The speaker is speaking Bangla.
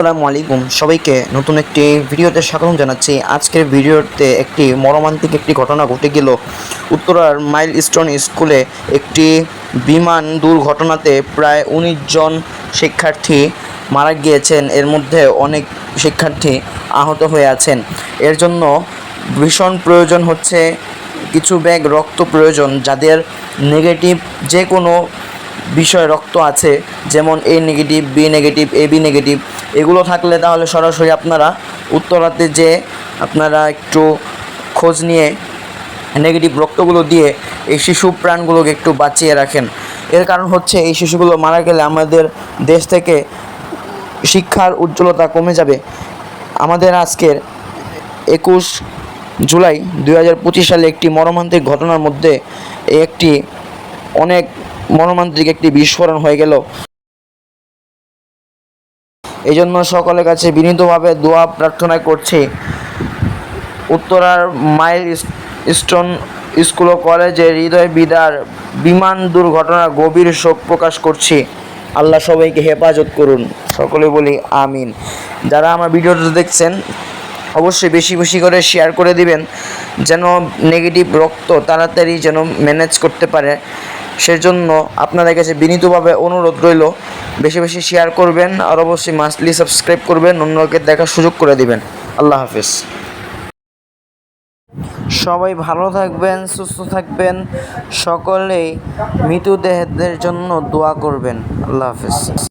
আসসালামু আলাইকুম। সবাইকে নতুন একটি ভিডিওতে স্বাগত জানাচ্ছি। আজকের ভিডিওতে একটি মর্মান্তিক একটি ঘটনা ঘটে গেল। উত্তরার মাইল স্টোন স্কুলে একটি বিমান দুর্ঘটনাতে প্রায় উনিশ জন শিক্ষার্থী মারা গিয়েছেন। এর মধ্যে অনেক শিক্ষার্থী আহত হয়ে আছেন। এর জন্য ভীষণ প্রয়োজন হচ্ছে কিছু ব্যাগ রক্ত প্রয়োজন, যাদের নেগেটিভ যে কোনো বিষয় রক্ত আছে, যেমন A negative, B negative, A B negative. এগুলো থাকলে তাহলে সরাসরি আপনারা উত্তরাতে যে আপনারা একটু খোঁজ নিয়ে নেগেটিভ রক্তগুলো দিয়ে এই শিশু প্রাণগুলোকে একটু বাঁচিয়ে রাখেন। এর কারণ হচ্ছে এই শিশুগুলো মারা গেলে আমাদের দেশ থেকে শিক্ষার উজ্জ্বলতা কমে যাবে। আমাদের আজকের একুশ জুলাই দুই হাজার পঁচিশ সালে একটি মর্মান্তিক ঘটনার মধ্যে একটি অনেক মর্মান্তিক একটি বিস্ফোরণ হয়ে গেল। এই জন্য সকলের কাছে বিনীতভাবে দোয়া প্রার্থনা করছি। উত্তরার মাইল স্টোন স্কুল ও কলেজে হৃদয় বিদার বিমান দুর্ঘটনা গভীর শোক প্রকাশ করছি। আল্লাহ সবাইকে হেফাজত করুন। সকলে বলি আমিন। যারা আমার ভিডিওটা দেখছেন, অবশ্যই বেশি বেশি করে শেয়ার করে দিবেন, যেন নেগেটিভ রক্ত তাড়াতাড়ি যেন ম্যানেজ করতে পারে। সেজন্য আপনাদের কাছে বিনীতভাবে অনুরোধ রইল বেশি বেশি শেয়ার করবেন আর অবশ্যই মাস্টলি সাবস্ক্রাইব করবেন, অন্যকে দেখার সুযোগ করে দিবেন। আল্লাহ হাফিজ। সবাই ভালো থাকবেন, সুস্থ থাকবেন, সকলেই মৃতদেহদের জন্য দোয়া করবেন। আল্লাহ হাফিজ।